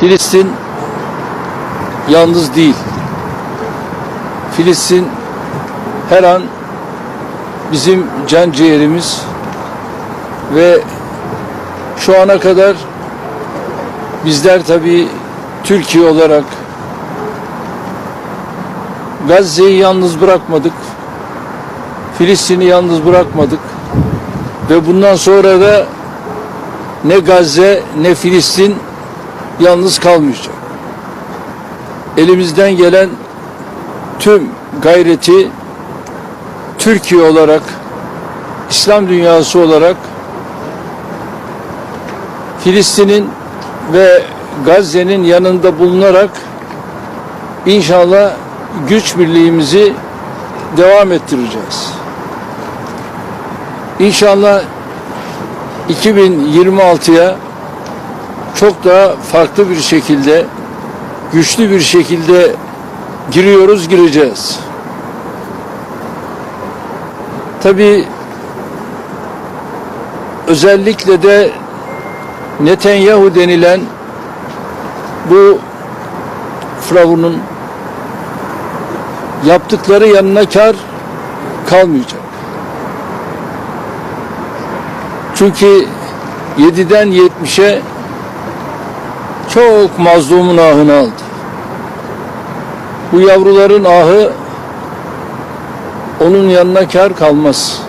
Filistin yalnız değil. Filistin her an bizim can ciğerimiz ve şu ana kadar bizler tabii Türkiye olarak Gazze'yi yalnız bırakmadık. Filistin'i yalnız bırakmadık. Ve bundan sonra da ne Gazze ne Filistin yalnız kalmayacak. Elimizden gelen tüm gayreti Türkiye olarak, İslam dünyası olarak Filistin'in ve Gazze'nin yanında bulunarak inşallah güç birliğimizi devam ettireceğiz. İnşallah 2026'ya çok daha farklı bir şekilde, güçlü bir şekilde giriyoruz, gireceğiz. Tabii özellikle de Netanyahu denilen bu Firavun'un yaptıkları yanına kar kalmayacak. Çünkü 7'den 70'e çok mazlumun ahını aldı. Bu yavruların ahı onun yanına kar kalmaz.